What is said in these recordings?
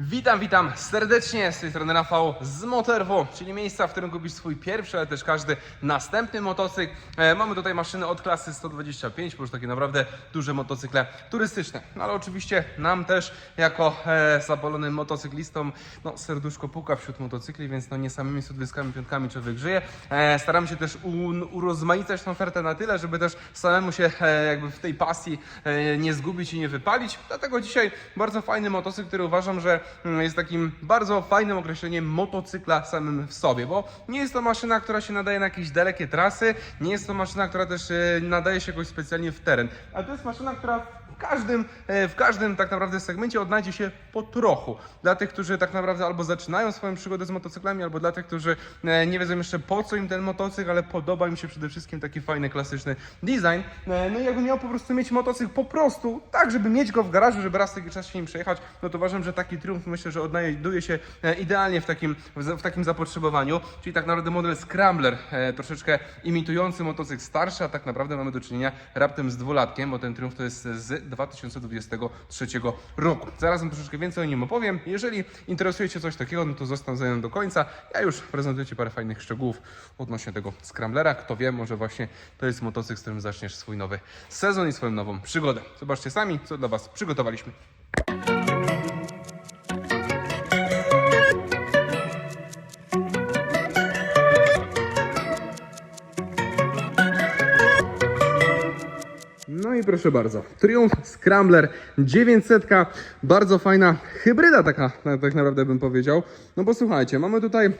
Witam, witam serdecznie z tej strony Rafał z Motorwo, czyli miejsca, w którym kupisz swój pierwszy, ale też każdy następny motocykl. E, mamy tutaj maszyny od klasy 125, bo już takie naprawdę duże motocykle turystyczne. No ale oczywiście nam też, jako e, zapalonym motocyklistom, no serduszko puka wśród motocykli, więc no nie samymi sudwyskami, piątkami człowiek żyje. E, staramy się też urozmaicać tą ofertę na tyle, żeby też samemu się jakby w tej pasji nie zgubić i nie wypalić. Dlatego dzisiaj bardzo fajny motocykl, który uważam, że jest takim bardzo fajnym określeniem motocykla samym w sobie, bo nie jest to maszyna, która się nadaje na jakieś dalekie trasy, nie jest to maszyna, która też e, nadaje się jakoś specjalnie w teren, ale to jest maszyna, która w każdym, e, w każdym tak naprawdę segmencie odnajdzie się po trochu. Dla tych, którzy tak naprawdę albo zaczynają swoją przygodę z motocyklami, albo dla tych, którzy e, nie wiedzą jeszcze po co im ten motocykl, ale podoba im się przede wszystkim taki fajny, klasyczny design. No i jakbym miał po prostu mieć motocykl po prostu tak, żeby mieć go w garażu, żeby raz taki czas się nim przejechać, no to uważam, że taki triumf myślę, że odnajduje się e, idealnie w takim, w takim zapotrzebowaniu, czyli tak naprawdę model Scrambler, e, troszeczkę imitujący motocykl starszy, a tak naprawdę mamy do czynienia raptem z dwulatkiem, bo ten triumf to jest z 2023 roku. Zaraz wam troszeczkę więcej o nim opowiem. Jeżeli interesuje Cię coś takiego, no to zostań ze mną do końca. Ja już prezentuję Ci parę fajnych szczegółów odnośnie tego Scramblera. Kto wie, może właśnie to jest motocykl, z którym zaczniesz swój nowy sezon i swoją nową przygodę. Zobaczcie sami, co dla Was przygotowaliśmy. I proszę bardzo, Triumph Scrambler 900, bardzo fajna hybryda taka, na- tak naprawdę bym powiedział. No bo słuchajcie, mamy tutaj e,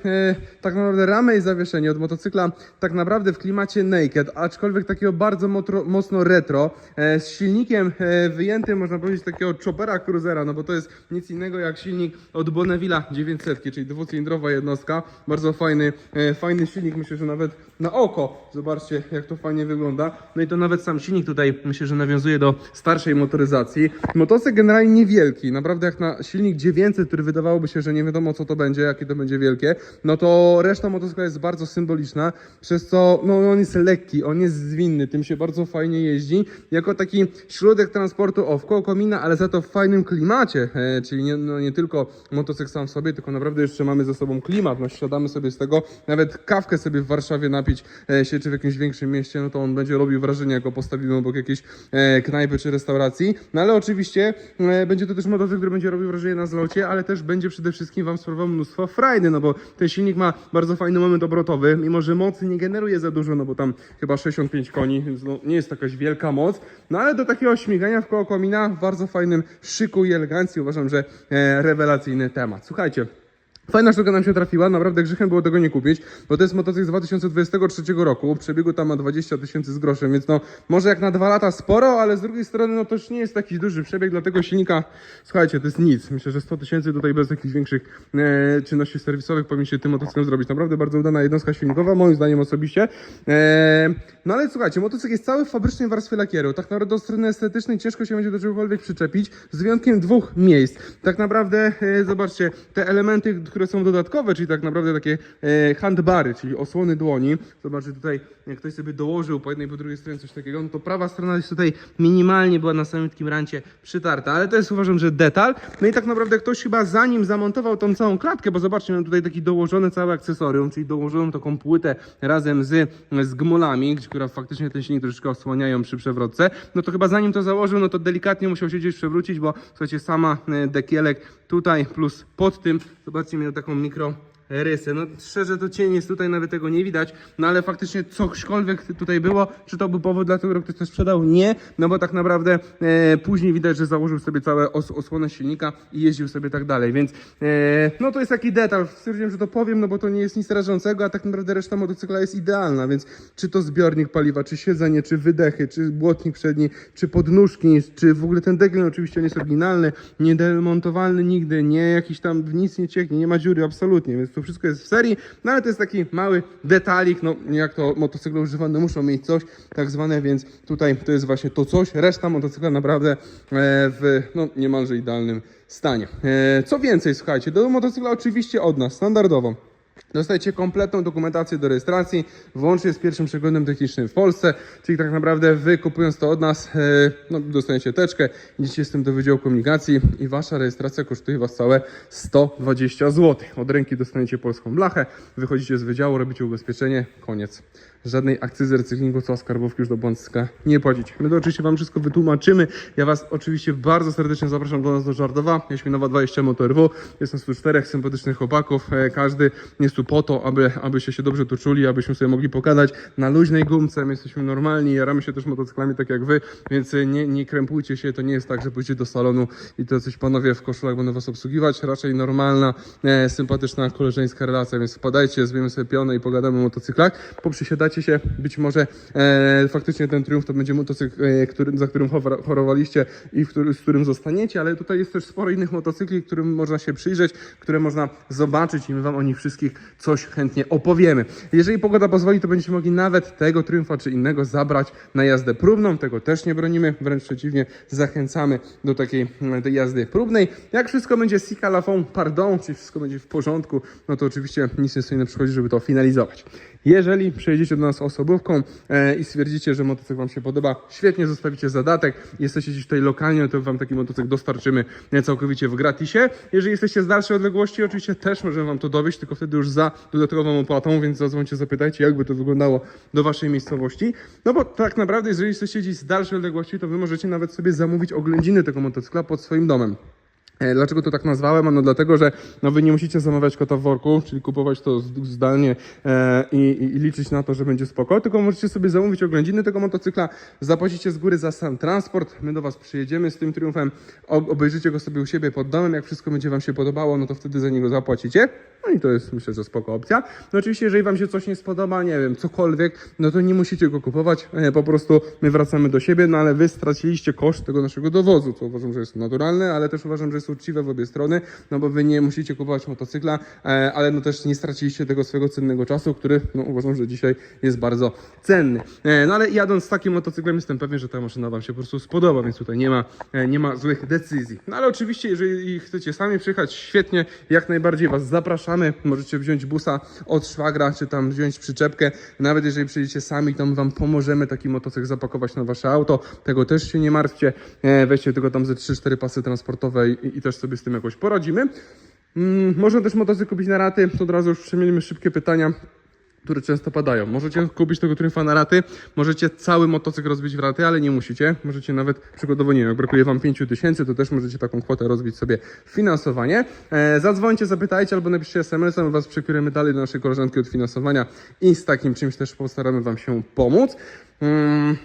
tak naprawdę ramę i zawieszenie od motocykla tak naprawdę w klimacie naked, aczkolwiek takiego bardzo motro, mocno retro, e, z silnikiem e, wyjętym, można powiedzieć, takiego choppera cruisera, no bo to jest nic innego jak silnik od Bonneville'a 900, czyli dwucylindrowa jednostka, bardzo fajny, e, fajny silnik, myślę, że nawet na oko, zobaczcie jak to fajnie wygląda. No i to nawet sam silnik tutaj myślę, że nawiązuje do starszej motoryzacji. Motocykl generalnie niewielki, naprawdę jak na silnik 900, który wydawałoby się, że nie wiadomo co to będzie, jakie to będzie wielkie, no to reszta motocykla jest bardzo symboliczna, przez co no, on jest lekki, on jest zwinny, tym się bardzo fajnie jeździ. Jako taki środek transportu o wkoło komina, ale za to w fajnym klimacie, e, czyli nie, no, nie tylko motocykl sam w sobie, tylko naprawdę jeszcze mamy ze sobą klimat, no siadamy sobie z tego, nawet kawkę sobie w Warszawie napić e, się, czy w jakimś większym mieście, no to on będzie robił wrażenie, jak go postawimy obok jakiejś knajpy czy restauracji. No ale oczywiście e, będzie to też motocykl, który będzie robił wrażenie na zlocie, ale też będzie przede wszystkim Wam sprawował mnóstwo frajdy, no bo ten silnik ma bardzo fajny moment obrotowy, mimo że mocy nie generuje za dużo, no bo tam chyba 65 koni, więc no, nie jest to jakaś wielka moc, no ale do takiego śmigania w koło komina w bardzo fajnym szyku i elegancji uważam, że e, rewelacyjny temat. Słuchajcie, Fajna sztuka nam się trafiła, naprawdę grzechem było tego nie kupić, bo to jest motocykl z 2023 roku, przebiegu tam ma 20 tysięcy z groszem, więc no może jak na dwa lata sporo, ale z drugiej strony no to już nie jest taki duży przebieg, dlatego silnika, słuchajcie, to jest nic. Myślę, że 100 tysięcy tutaj bez jakichś większych e, czynności serwisowych powinien się tym motocyklem zrobić. Naprawdę bardzo udana jednostka silnikowa, moim zdaniem osobiście. E, no ale słuchajcie, motocykl jest cały w fabrycznej warstwie lakieru, tak naprawdę od strony estetycznej ciężko się będzie do czegokolwiek przyczepić, z wyjątkiem dwóch miejsc. Tak naprawdę, e, zobaczcie, te elementy, które są dodatkowe, czyli tak naprawdę takie e, handbary, czyli osłony dłoni. Zobaczcie tutaj, jak ktoś sobie dołożył po jednej, po drugiej stronie coś takiego, no to prawa strona jest tutaj minimalnie była na samym rancie przytarta, ale to jest uważam, że detal. No i tak naprawdę ktoś chyba zanim zamontował tą całą klatkę, bo zobaczcie, mam tutaj taki dołożony cały akcesorium, czyli dołożoną taką płytę razem z, z gmolami, która faktycznie ten silnik troszeczkę osłaniają przy przewrotce, no to chyba zanim to założył, no to delikatnie musiał się gdzieś przewrócić, bo słuchajcie, sama e, dekielek tutaj plus pod tym, zobaczcie, miał taką mikro rysy. No szczerze to cień jest tutaj, nawet tego nie widać, no ale faktycznie cośkolwiek tutaj było, czy to był powód dla że ktoś to sprzedał? Nie, no bo tak naprawdę e, później widać, że założył sobie całe os osłonę silnika i jeździł sobie tak dalej, więc e, no to jest taki detal, stwierdziłem, że to powiem, no bo to nie jest nic rażącego, a tak naprawdę reszta motocykla jest idealna, więc czy to zbiornik paliwa, czy siedzenie, czy wydechy, czy błotnik przedni, czy podnóżki, czy w ogóle ten dekiel no, oczywiście on jest oryginalny, nie demontowalny nigdy, nie jakiś tam nic nie cieknie, nie ma dziury absolutnie, więc to wszystko jest w serii, no ale to jest taki mały detalik, no jak to motocykle używane muszą mieć coś tak zwane, więc tutaj to jest właśnie to coś, reszta motocykla naprawdę e, w no, niemalże idealnym stanie. E, co więcej, słuchajcie, do motocykla oczywiście od nas, standardowo. Dostajecie kompletną dokumentację do rejestracji, włącznie z pierwszym przeglądem technicznym w Polsce, czyli tak naprawdę wy kupując to od nas, e, no, teczkę, idziecie z tym do Wydziału Komunikacji i wasza rejestracja kosztuje was całe 120 zł. Od ręki dostaniecie polską blachę, wychodzicie z wydziału, robicie ubezpieczenie, koniec. Żadnej akcyzy recyklingu, co skarbówki już do Błąska nie płacić. My to oczywiście wam wszystko wytłumaczymy. Ja was oczywiście bardzo serdecznie zapraszam do nas do Żardowa, Jaśminowa 20 Motor Jest nas tu czterech sympatycznych chłopaków. E, Każdy jest tu po to, aby, abyście się dobrze tu czuli, abyśmy sobie mogli pokazać na luźnej gumce. My jesteśmy normalni, jaramy się też motocyklami tak jak wy, więc e, nie, nie krępujcie się. To nie jest tak, że pójdziecie do salonu i to coś panowie w koszulach będą was obsługiwać. Raczej normalna, e, sympatyczna, koleżeńska relacja, więc wpadajcie, zbijemy sobie pionę i pogadamy o motocyklach. Poprzysiadacie się, być może e, faktycznie ten triumf to będzie motocykl, e, za którym chorowaliście i który, z którym zostaniecie, ale tutaj jest też sporo innych motocykli, którym można się przyjrzeć, które można zobaczyć i my wam o nich wszystkich coś chętnie opowiemy. Jeżeli pogoda pozwoli, to będziecie mogli nawet tego triumfa czy innego zabrać na jazdę próbną, tego też nie bronimy, wręcz przeciwnie, zachęcamy do takiej mm, jazdy próbnej. Jak wszystko będzie sika la fond, pardon, czyli wszystko będzie w porządku, no to oczywiście nic nie stoi na przeszkodzie, żeby to finalizować. Jeżeli przyjedziecie do nas osobówką e, i stwierdzicie, że motocykl Wam się podoba, świetnie zostawicie zadatek, jesteście gdzieś tutaj lokalnie, to Wam taki motocykl dostarczymy e, całkowicie w gratisie. Jeżeli jesteście z dalszej odległości, oczywiście też możemy Wam to dowieść, tylko wtedy już za dodatkową opłatą, więc zadzwońcie, zapytajcie, jakby to wyglądało do Waszej miejscowości. No bo tak naprawdę, jeżeli jesteście gdzieś z dalszej odległości, to Wy możecie nawet sobie zamówić oględziny tego motocykla pod swoim domem. E, Dlaczego to tak nazwałem? Ano dlatego, że no wy nie musicie zamawiać kota w worku, czyli kupować to zdalnie e, i, i, i liczyć na to, że będzie spoko, tylko możecie sobie zamówić oględziny tego motocykla, zapłacicie z góry za sam transport, my do was przyjedziemy z tym triumfem, ob- obejrzycie go sobie u siebie pod domem, jak wszystko będzie wam się podobało, no to wtedy za niego zapłacicie. No i to jest myślę, że spoko opcja. No oczywiście, jeżeli wam się coś nie spodoba, nie wiem, cokolwiek, no to nie musicie go kupować, e, po prostu my wracamy do siebie, no ale wy straciliście koszt tego naszego dowozu, co uważam, że jest naturalne, ale też uważam, że jest uczciwe w obie strony, no bo wy nie musicie kupować motocykla, e, ale no też nie straciliście tego swojego cennego czasu, który no uważam, że dzisiaj jest bardzo cenny. E, No ale jadąc z takim motocyklem jestem pewien, że ta maszyna wam się po prostu spodoba, więc tutaj nie ma, e, nie ma złych decyzji. No ale oczywiście, jeżeli chcecie sami przyjechać, świetnie, jak najbardziej was zapraszamy. Możecie wziąć busa od szwagra, czy tam wziąć przyczepkę. Nawet jeżeli przyjdziecie sami, to my wam pomożemy taki motocykl zapakować na wasze auto. Tego też się nie martwcie. Weźcie tylko tam ze 3-4 pasy transportowe i też sobie z tym jakoś poradzimy. Mm, można też motocykl kupić na raty. To od razu już przemielimy szybkie pytania które często padają. Możecie kupić tego Triumfa na raty, możecie cały motocykl rozbić w raty, ale nie musicie. Możecie nawet, przykładowo nie wiem, jak brakuje Wam 5 tysięcy, to też możecie taką kwotę rozbić sobie w finansowanie. E, zadzwońcie, zapytajcie albo napiszcie SMS-em, Was przekierujemy dalej do naszej koleżanki od finansowania i z takim czymś też postaramy Wam się pomóc. Mm.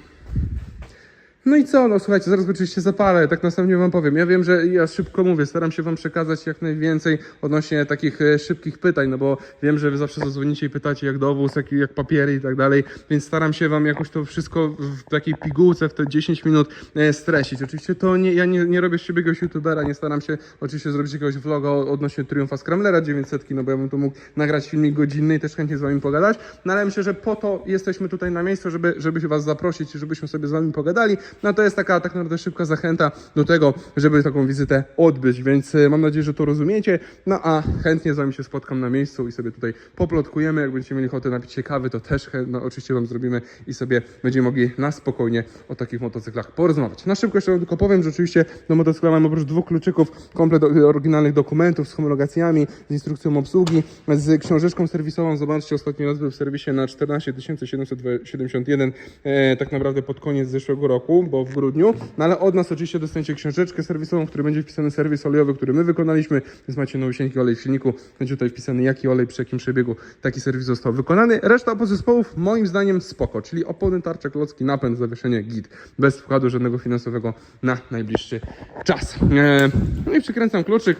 No i co, no słuchajcie, zaraz oczywiście zapalę, tak następnie wam powiem. Ja wiem, że ja szybko mówię, staram się wam przekazać jak najwięcej odnośnie takich e, szybkich pytań, no bo wiem, że wy zawsze zadzwonicie i pytacie jak dowóz, jak, jak papiery i tak dalej, więc staram się wam jakoś to wszystko w takiej pigułce w te 10 minut e, streścić. Oczywiście to nie, ja nie, nie robię z siebie jakiegoś youtubera, nie staram się oczywiście zrobić jakiegoś vloga odnośnie Triumfa Scramblera 900, no bo ja bym tu mógł nagrać filmik godzinny i też chętnie z wami pogadać, no ale myślę, że po to jesteśmy tutaj na miejscu, żeby, żeby was zaprosić, żebyśmy sobie z wami pogadali. No to jest taka tak naprawdę szybka zachęta do tego, żeby taką wizytę odbyć, więc e, mam nadzieję, że to rozumiecie. No a chętnie z wami się spotkam na miejscu i sobie tutaj poplotkujemy. Jak będziecie mieli ochotę napić się kawy, to też no, oczywiście wam zrobimy i sobie będziemy mogli na spokojnie o takich motocyklach porozmawiać. Na szybko jeszcze tylko powiem, że oczywiście do motocykla mamy oprócz dwóch kluczyków komplet oryginalnych dokumentów z homologacjami, z instrukcją obsługi, z książeczką serwisową. Zobaczcie, ostatni raz był w serwisie na 14 771, e, tak naprawdę pod koniec zeszłego roku, bo w grudniu. No ale od nas oczywiście dostaniecie książeczkę serwisową, w której będzie wpisany serwis olejowy, który my wykonaliśmy, więc macie nowusieńki olej w silniku, będzie tutaj wpisany jaki olej, przy jakim przebiegu taki serwis został wykonany. Reszta podzespołów moim zdaniem spoko, czyli opony, tarcze, klocki, napęd, zawieszenie, git, bez wkładu żadnego finansowego na najbliższy czas. E, no i przykręcam kluczyk,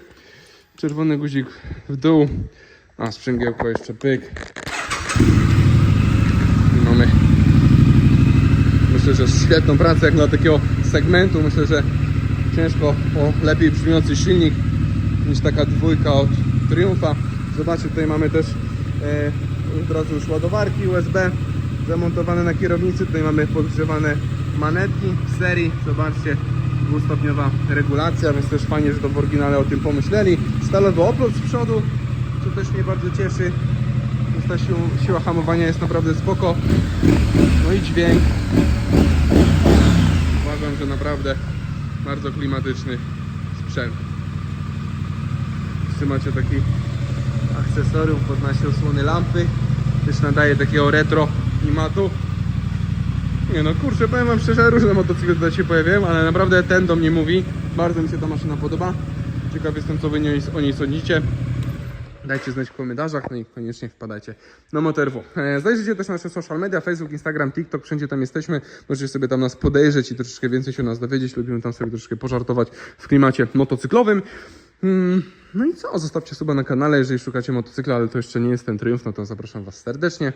czerwony guzik w dół, a sprzęgiełko jeszcze pyk. I mamy Myślę, że świetną pracę jak dla takiego segmentu. Myślę, że ciężko o lepiej brzmiący silnik niż taka dwójka od Triumfa. Zobaczcie, tutaj mamy też e, od razu już ładowarki USB zamontowane na kierownicy. Tutaj mamy podgrzewane manetki w serii. Zobaczcie, dwustopniowa regulacja, więc też fajnie, że to w oryginale o tym pomyśleli. Stalowy oplot z przodu, co też mnie bardzo cieszy. Ta siła, siła hamowania jest naprawdę spoko. No i dźwięk. Uważam, że naprawdę bardzo klimatyczny sprzęt. Jeszcze macie taki akcesorium pod nasze osłony lampy. Też nadaje takiego retro klimatu. Nie no kurczę, powiem wam szczerze, różne motocykle tutaj się pojawiają, ale naprawdę ten do mnie mówi. Bardzo mi się ta maszyna podoba. Ciekaw jestem, co wy o niej sądzicie. Dajcie znać w komentarzach, no i koniecznie wpadajcie na Motorwo. E, Zajrzyjcie też na nasze social media, Facebook, Instagram, TikTok, wszędzie tam jesteśmy. Możecie sobie tam nas podejrzeć i troszeczkę więcej się o nas dowiedzieć. Lubimy tam sobie troszeczkę pożartować w klimacie motocyklowym. Mm, No i co? Zostawcie suba na kanale, jeżeli szukacie motocykla, ale to jeszcze nie jest ten triumf, no to zapraszam Was serdecznie.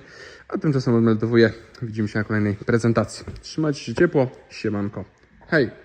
A tymczasem odmeldowuję. Widzimy się na kolejnej prezentacji. Trzymajcie się ciepło. Siemanko. Hej!